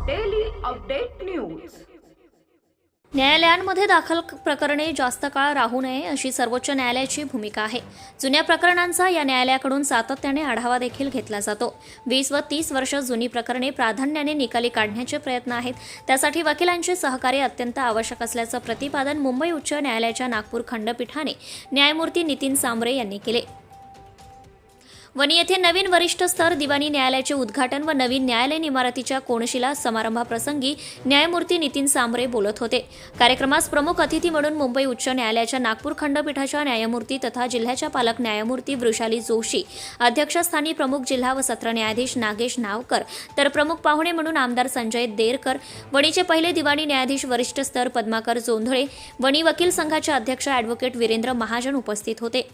Update news न्यायालयांमध्ये दाखल प्रकरणे जास्त काळ राहू नये अशी सर्वोच्च न्यायालयाची भूमिका आहे. जुन्या प्रकरणांचा या न्यायालयाकडून सातत्याने आढावा देखील घेतला जातो. वीस व तीस वर्ष जुनी प्रकरणे प्राधान्याने निकाली काढण्याचे प्रयत्न आहेत. त्यासाठी वकिलांचे सहकार्य अत्यंत आवश्यक असल्याचं प्रतिपादन मुंबई उच्च न्यायालयाच्या नागपूर खंडपीठाने न्यायमूर्ती नितीन सांबरे यांनी केले. वणी येथे नवीन वरिष्ठ स्तर दिवाणी न्यायालयाचे उद्घाटन व नवीन न्यायालयीन इमारतीच्या कोणशिला समारंभाप्रसंगी न्यायमूर्ती नितीन सांबरे बोलत होते. कार्यक्रमास प्रमुख अतिथी म्हणून मुंबई उच्च न्यायालयाच्या नागपूर खंडपीठाच्या न्यायमूर्ती तथा जिल्ह्याच्या पालक न्यायमूर्ती वृषाली जोशी अध्यक्षस्थानी प्रमुख जिल्हा व सत्र न्यायाधीश नागेश नावकर तर प्रमुख पाहुणे म्हणून आमदार संजय देरकर वणीचे पहिले दिवाणी न्यायाधीश वरिष्ठ स्तर पद्माकर जोंधळे वणी वकील संघाचे अध्यक्ष अॅडव्होकेट वीरेंद्र महाजन उपस्थित होते.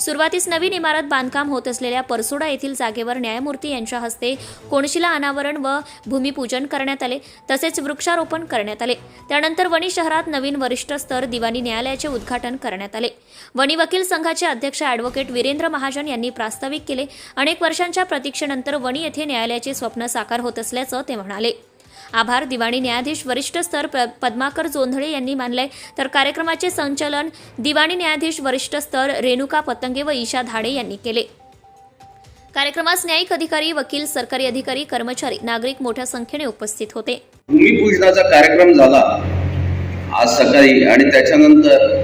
सुरुवातीस नवीन इमारत बांधकाम होत असलेल्या परसोडा येथील जागेवर न्यायमूर्ती यांच्या हस्ते कोणशिला अनावरण व भूमिपूजन करण्यात आले तसेच वृक्षारोपण करण्यात आले. त्यानंतर वणी शहरात नवीन वरिष्ठ स्तर दिवाणी न्यायालयाचे उद्घाटन करण्यात आले. वणी वकील संघाचे अध्यक्ष अॅडव्होकेट वीरेंद्र महाजन यांनी प्रास्ताविक केले. अनेक वर्षांच्या प्रतीक्षेनंतर वणी येथे न्यायालयाचे स्वप्न साकार होत असल्याचं ते म्हणाले. आभार दिवाणी न्यायाधीश वरिष्ठ स्तर पद्माकर जोंधळे यांनी मानले तर कार्यक्रमाचे संचालन दिवाणी न्यायाधीश वरिष्ठ स्तर रेणुका पतंगे व ईशा धाडे यांनी केले. कार्यक्रमास न्यायिक अधिकारी वकील सरकारी अधिकारी कर्मचारी नागरिक मोठ्या संख्येने उपस्थित होते. भूमिपूजनाचा कार्यक्रम झाला. आज सकाळी आणि त्याच्यानंतर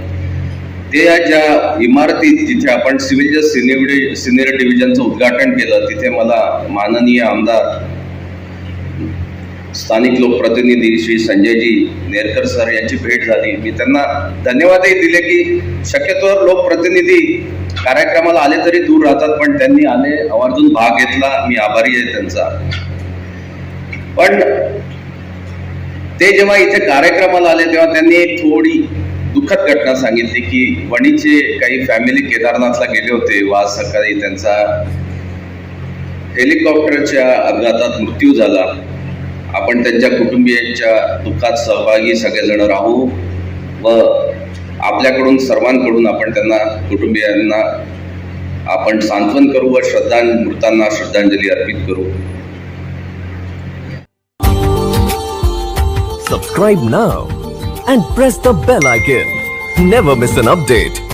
ते ज्या इमारतीत जिथे आपण सिव्हिल जज सिनियर सिनियर डिव्हिजनचं उद्घाटन केलं तिथे मला माननीय आमदार स्थानिक लोकप्रतिनिधी श्री संजयजी नेरकर सर यांची भेट झाली. मी त्यांना धन्यवादही दिले की शक्यतोवर लोकप्रतिनिधी कार्यक्रमाला आले तरी दूर राहतात पण त्यांनी आले आवर्जून भाग घेतला. मी आभारी आहे त्यांचा. पण ते जेव्हा इथे कार्यक्रमाला आले तेव्हा त्यांनी एक थोडी दुःखद घटना सांगितली की वणीचे काही फॅमिली केदारनाथला गेले होते. वा सकाळी त्यांचा हेलिकॉप्टरच्या अपघातात मृत्यू झाला. आपण त्यांच्या कुटुंबियांच्या दुःखात सहभागी सगळेजण राहू व आपल्याकडून सर्वांकडून आपण त्यांना कुटुंबियांना आपण सांत्वन करू व श्रद्धां मृतांना श्रद्धांजली अर्पित करू. Subscribe now and press the bell icon never miss an update